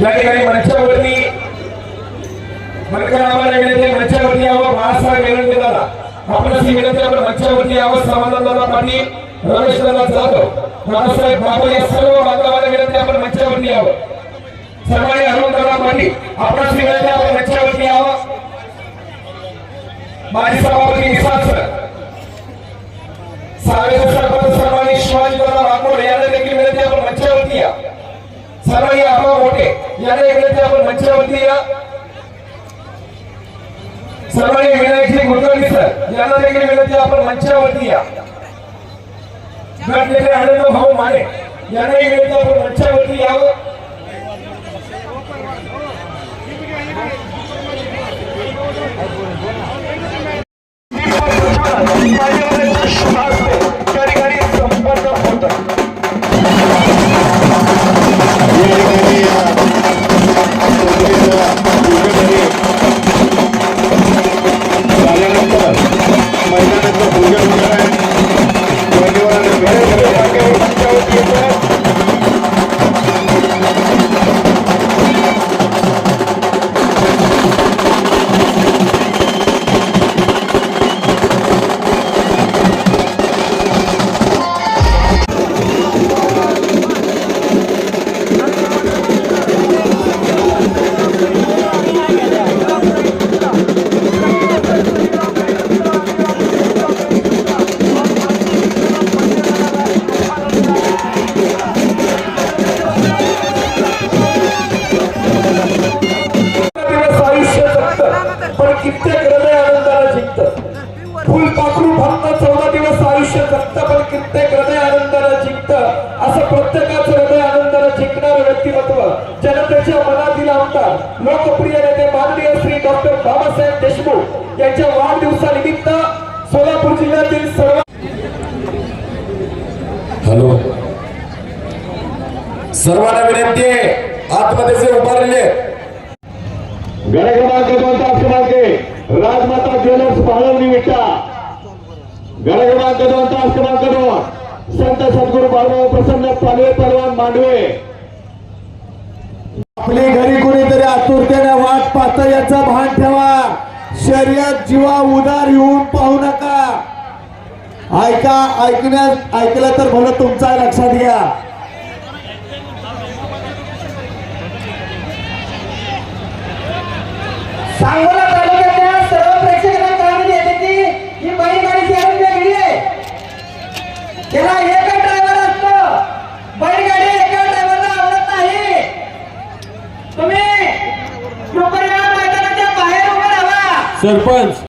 या ठिकाणी मंचावरती मनकरामाला विनंती मंचावरती यावं बाळासाहेब विनंती दादा. आपणास ही विनंती आपण मंचावरती यावं समाधानदादा पाटील रमेश दादा जाधव बाळासाहेब बाबा या सर्व बांधवाला विनंती आपण मंचावरती यावं. सर्वांनी हनुमंतराव पाटील आपणास ही विनंती आपण मंचावरती यावं. माजी सभापती विश्वास सर सावेर सरपंच सर्वांनी शिवाजी दादा राठोड यांना देखील विनंती आपण मंचावरती या सर्वांनी आबा मोठे यांना विनंती आपण मंचावरती या सर्वांनी विनायकजी कुलकर्णी सर यांना देखील विनंती आपण मंचावरती या घडलेले आनंद भाऊ माने यांनाही विनंती आपण मंचावरती यावं त्या फुल पाखरू फक्त चौदा दिवस आयुष्य जगतं पण कित्येक हृदय आनंदाला जिंकतं. असं प्रत्येकाचं हृदय आनंदाला जिंकणारं व्यक्तिमत्व जनतेच्या मनातील आमदार लोकप्रिय नेते माननीय श्री डॉक्टर बाबासाहेब देशमुख यांच्या वाढदिवसानिमित्त सोलापूर जिल्ह्यातील सर्व हॅलो. सर्वांना विनंती आहे आतमध्ये जे उभारलेले आहेत, गड क्रमांक दोन तास क्रमांक राजमाता ज्वेलर्स पाळवणी विटा. गड क्रमांक दोन तास क्रमांक दोन संत सद्गुरू बाळराव प्रसन्न पालवे परवान मांडवे. आपली घरी कोणीतरी आतुरतेने वाट पाहत याचा भान ठेवा. शर्यत जीवा उदार येऊन पाहू नका. ऐका ऐकण्यास ऐकलं तर भलं तुमचा लक्षात घ्या. सांगोला त्याला एकच ड्रायव्हर असतो. बैलगाडी एका ड्रायव्हरला आवडत नाही. तुम्ही कृपया मैदानाच्या बाहेर उभे राहा. सरपंच.